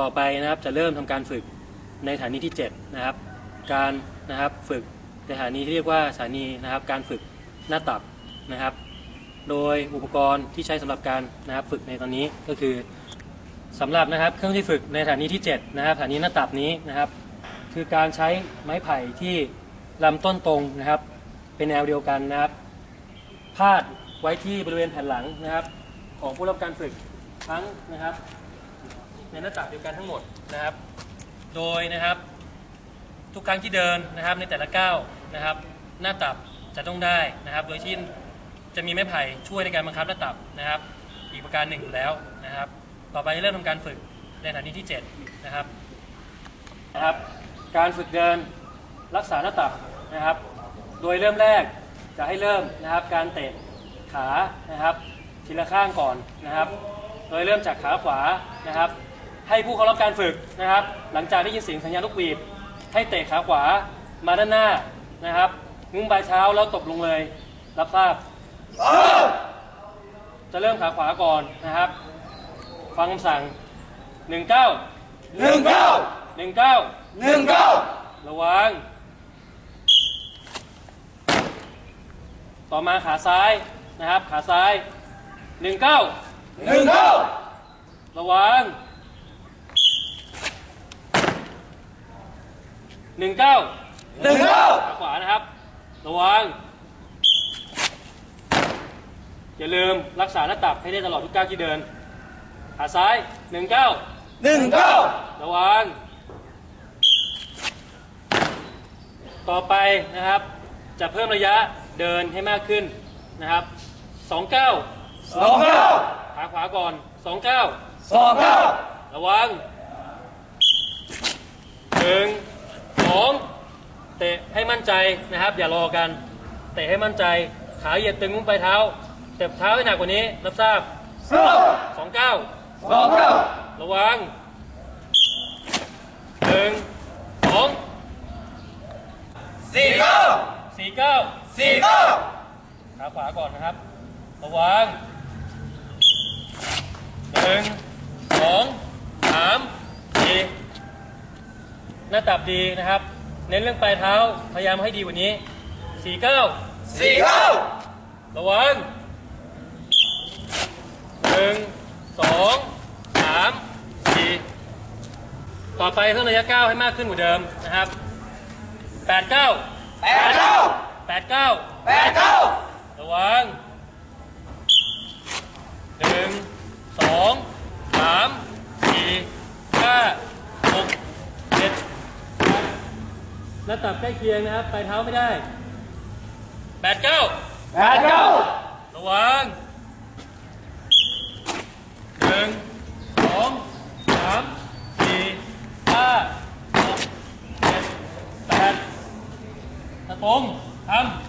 ต่อไปนะครับจะเริ่มทำการฝึกในสถานีที่ 7 นะครับ การนะครับฝึกในสถานีที่เรียกว่าสถานีนะครับ การฝึกหน้าตับนะครับ โดยอุปกรณ์ที่ใช้สำหรับการนะครับฝึกในตอนนี้ก็คือสำหรับนะครับเครื่องที่ฝึกในสถานีที่ 7 นะครับสถานีหน้าตับนี้นะครับ คือการใช้ไม้ไผ่ที่ลำต้นตรงนะครับ เป็นแนวเดียวกันนะครับพาดไว้ที่บริเวณแผ่นหลังนะครับ ของผู้รับการฝึกทั้งนะครับ ในหน้าตักเดียวกันทั้งหมดนะครับ โดยนะครับ ทุกครั้งที่เดินนะครับในแต่ละก้าวนะครับ หน้าตับจะต้องได้นะครับ โดยที่จะมีไม้ไผ่ช่วยในการบังคับหน้าตับนะครับ อีกประการหนึ่งอยู่แล้วนะครับ ต่อไปเริ่มทำการฝึกในสถานีที่7นะครับนะครับ การฝึกเดินรักษาหน้าตับนะครับ โดยเริ่มแรกจะให้เริ่มนะครับ การเตะขานะครับ ทีละข้างก่อนนะครับ โดยเริ่มจากขาขวานะครับ ให้ผู้เข้ารับการฝึกนะครับ หลังจากได้ยินเสียงสัญญาณลูกหวีดให้เตะขาขวามาด้านหน้านะครับงุ้มปลายเท้าแล้วตบลงเลย รับทราบ จะเริ่มขาขวาก่อนนะครับ ฟังคำสั่ง 19 หนึ่งเก้า19 หนึ่งเก้าระวัง ต่อมาขาซ้ายนะครับ ขาซ้าย 19 หนึ่งเก้าระวัง หนึ่งเก้าขาขวานะครับ ระวัง อย่าลืมรักษาหน้าตับให้ได้ตลอดทุกก้าวที่เดิน ขาซ้าย19หนึ่งเก้าระวัง ต่อไปนะครับ จะเพิ่มระยะเดินให้มากขึ้นนะครับ2ก้าวสองเก้าขาขวาก่อน2ก้าวสองเก้าระวังหนึ่งสอง เตะให้มั่นใจนะครับ อย่ารอกัน เตะให้มั่นใจ ขาเหยียดตึงมุ้งปลายเท้า เตะเท้าให้หนักกว่านี้ รับทราบสองสองก้าวสองเก้าระวังหนึ่งสองสี่เก้าสี่เก้าสี่เก้าขาขวาก่อนนะครับ ระวังหนึ่งสองสามสี่หน้าตับดีนะครับ เน้นเรื่องปลายเท้า พยายามให้ดีกว่านี้สี่เก้าสี่เก้าระวังหนึ่งสองสามสี่ต่อไปเพิ่มระยะก้าวให้มากขึ้นกว่าเดิมนะครับแปดเก้าแปดเก้าแปดเก้าแปดเก้า ระวังหนึ่งสองสามสี่ห้าหกเจ็ดแปด หน้าตับใกล้เคียงนะครับ ปลายเท้าไม่ได้แปดเก้าแปดเก้าระวังหนึ่งสองสามสี่ห้าหกเจ็ดแปดตะตรงทำ